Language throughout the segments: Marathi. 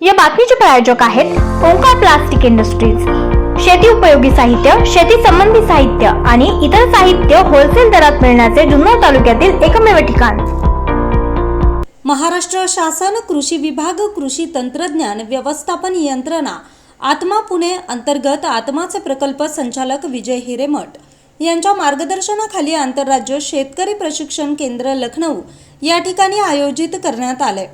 या बातमीचे प्रायोजक आहेत ओंकार प्लास्टिक इंडस्ट्रीज. शेती उपयोगी साहित्य शेती संबंधी साहित्य आणि इतर साहित्य होलसेल दरात मिळण्याचे जुन्नर तालुक्यातील एकमेव ठिकाण. महाराष्ट्र शासन कृषी विभाग कृषी तंत्रज्ञान व्यवस्थापन यंत्रणा आत्मा पुणे अंतर्गत आत्माचे प्रकल्प संचालक विजय हिरेमठ यांच्या मार्गदर्शनाखाली आंतरराज्य शेतकरी प्रशिक्षण केंद्र लखनौ या ठिकाणी आयोजित करण्यात आले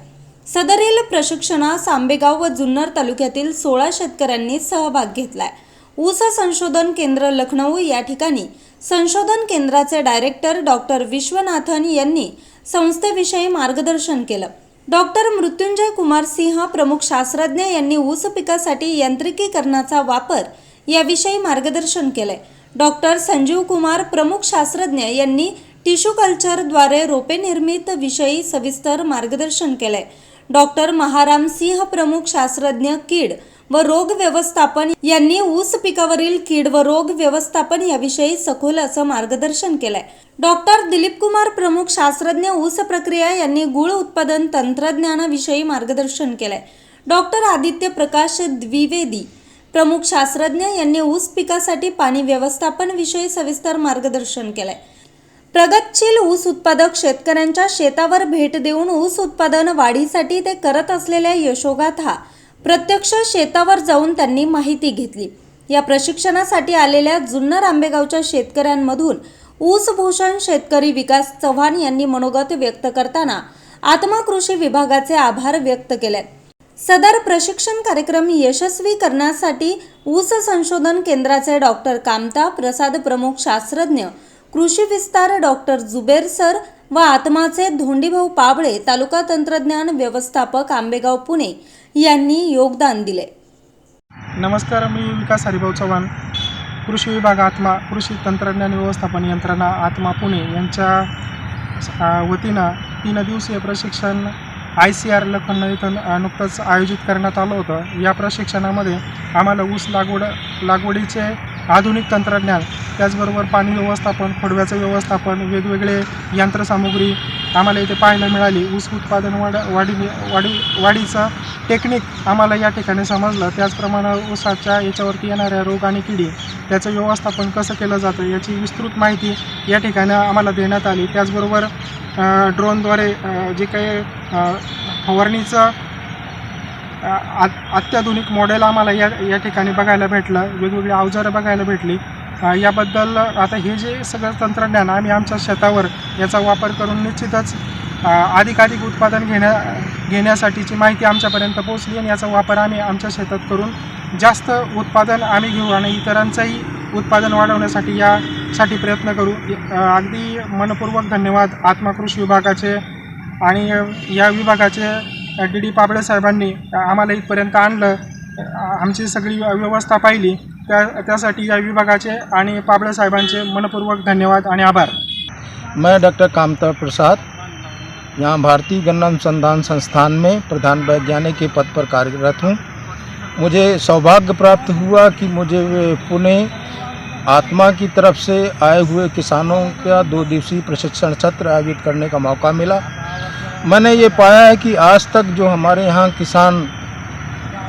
सदरील प्रशिक्षणास आंबेगाव व जुन्नर तालुक्यातील सोळा शेतकऱ्यांनी सहभाग घेतलाय. ऊस संशोधन केंद्र लखनौ या ठिकाणी संशोधन केंद्राचे डायरेक्टर डॉक्टर विश्वनाथन यांनी संस्थेविषयी मार्गदर्शन केलं. डॉक्टर मृत्युंजय कुमार सिंह प्रमुख शास्त्रज्ञ यांनी ऊस पिकासाठी यांत्रिकीकरणाचा वापर याविषयी मार्गदर्शन केलंय. डॉक्टर संजीव कुमार प्रमुख शास्त्रज्ञ यांनी टिश्यू कल्चरद्वारे रोपे निर्मित विषयी सविस्तर मार्गदर्शन केलंय. डॉक्टर महाराम सिंह प्रमुख शास्त्रज्ञ कीड व रोग व्यवस्थापन यांनी ऊस पिकावरील कीड व रोग व्यवस्थापन याविषयी सखोल असं मार्गदर्शन केलंय. डॉक्टर दिलीप कुमार प्रमुख शास्त्रज्ञ ऊस प्रक्रिया यांनी गुळ उत्पादन तंत्रज्ञानाविषयी मार्गदर्शन केलंय. डॉक्टर आदित्य प्रकाश द्विवेदी प्रमुख शास्त्रज्ञ यांनी ऊस पिकासाठी पाणी व्यवस्थापन विषयी सविस्तर मार्गदर्शन केलंय. प्रगतशील ऊस उत्पादक शेतकऱ्यांच्या शेतावर भेट देऊन ऊस उत्पादन वाढीसाठी ते करत असलेल्या यशोगाथा प्रत्यक्ष शेतावर जाऊन त्यांनी माहिती घेतली. या प्रशिक्षणासाठी आलेल्या जुन्नर आंबेगावच्या शेतकऱ्यांमधून ऊसभूषण शेतकरी विकास चव्हाण यांनी मनोगत व्यक्त करताना आत्मा कृषी विभागाचे आभार व्यक्त केले. सदर प्रशिक्षण कार्यक्रम यशस्वी करण्यासाठी ऊस संशोधन केंद्राचे डॉक्टर कामता प्रसाद प्रमुख शास्त्रज्ञ कृषी विस्तार डॉक्टर जुबेर सर व आत्माचे धोंडीभाऊ पाबळे तालुका तंत्रज्ञान व्यवस्थापक आंबेगाव पुणे यांनी योगदान दिले. नमस्कार मी विकास हरिभाऊ चव्हाण. कृषी विभाग आत्मा कृषी तंत्रज्ञान व्यवस्थापन यंत्रणा आत्मा पुणे यांच्या वतीनं तीन दिवसीय प्रशिक्षण आय सी आर लखनौ इथं नुकतंच आयोजित करण्यात आलं होतं. या प्रशिक्षणामध्ये आम्हाला ऊस लागवड लागवडीचे आधुनिक तंत्रज्ञान त्याचबरोबर पाणी व्यवस्थापन खोडव्याचं व्यवस्थापन वेगवेगळे यंत्रसामुग्री आम्हाला इथे पाहायला मिळाली. ऊस उत्पादन वाढ वाढी वाढी वाढीचं टेक्निक आम्हाला या ठिकाणी समजलं. त्याचप्रमाणे ऊसाच्या याच्यावरती येणाऱ्या रोग आणि किडी त्याचं व्यवस्थापन कसं केलं जातं याची विस्तृत माहिती या ठिकाणी आम्हाला देण्यात आली. त्याचबरोबर ड्रोनद्वारे जे काही फवारणीचं अत्याधुनिक मॉडेल आम्हाला या या ठिकाणी बघायला भेटलं. वेगवेगळी अवजारं बघायला भेटली. याबद्दल आता हे जे सगळं तंत्रज्ञान आम्ही आमच्या शेतावर याचा वापर करून निश्चितच अधिकाधिक उत्पादन घेण्या घेण्यासाठीची माहिती आमच्यापर्यंत पोहोचली आणि याचा वापर आम्ही आमच्या शेतात करून जास्त उत्पादन आम्ही घेऊ आणि इतरांचंही उत्पादन वाढवण्यासाठी यासाठी प्रयत्न करू. अगदी मनपूर्वक धन्यवाद आत्मा कृषी विभागाचे आणि या विभागाचे डी डी पाबळे साहेबांनी आम्हाला इथपर्यंत आणलं. आमची सगळी व्यवस्था पाहिली. त्या, त्यासाठी या मनपूर्वक धन्यवाद आभार. मैं डॉक्टर कामता प्रसाद, यहाँ भारतीय गन्ना अनुसंधान संस्थान में प्रधान वैज्ञानिक के पद पर कार्यरत हूँ। मुझे सौभाग्य प्राप्त हुआ कि मुझे पुणे आत्मा की तरफ़ से आए हुए किसानों का दो दिवसीय प्रशिक्षण सत्र आयोजित करने का मौका मिला। मैंने ये पाया है कि आज तक जो हमारे यहाँ किसान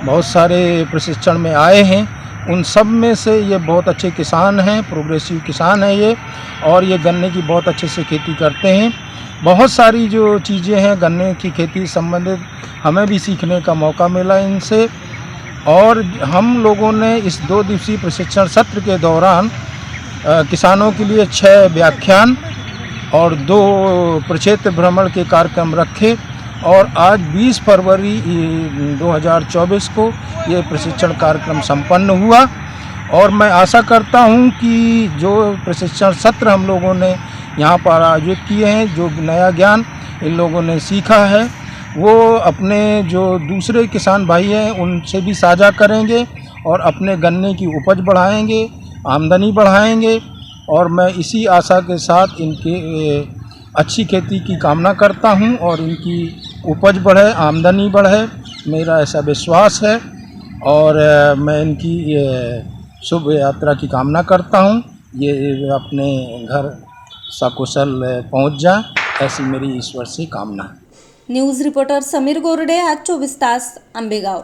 बहुत सारे प्रशिक्षण में आए हैं उन सब में से ये बहुत अच्छे किसान हैं प्रोग्रेसिव किसान हैं ये और ये गन्ने की बहुत अच्छे से खेती करते हैं। बहुत सारी जो चीज़ें हैं गन्ने की खेती संबंधित हमें भी सीखने का मौका मिला इनसे। और हम लोगों ने इस दो दिवसीय प्रशिक्षण सत्र के दौरान अ, किसानों के लिए छः व्याख्यान और दो प्रक्षेत्र भ्रमण के कार्यक्रम रखे। और आज 20 फरवरी ई, 2024 को ये प्रशिक्षण कार्यक्रम संपन्न हुआ। और मैं आशा करता हूँ कि जो प्रशिक्षण सत्र हम लोगों ने यहाँ पर आयोजित किए हैं जो नया ज्ञान इन लोगों ने सीखा है वो अपने जो दूसरे किसान भाई हैं उनसे भी साझा करेंगे और अपने गन्ने की उपज बढ़ाएँगे आमदनी बढ़ाएँगे। और मैं इसी आशा के साथ इनके अच्छी खेती की कामना करता हूँ और इनकी उपज बढ़े, आमदनी बढ़े, मेरा ऐसा विश्वास है और मैं इनकी शुभ यात्रा की कामना करता हूँ। ये अपने घर सकुशल पहुँच जाए ऐसी मेरी ईश्वर से कामना है। न्यूज़ रिपोर्टर समीर गोरडे, आज चोवीस तास आंबेगाव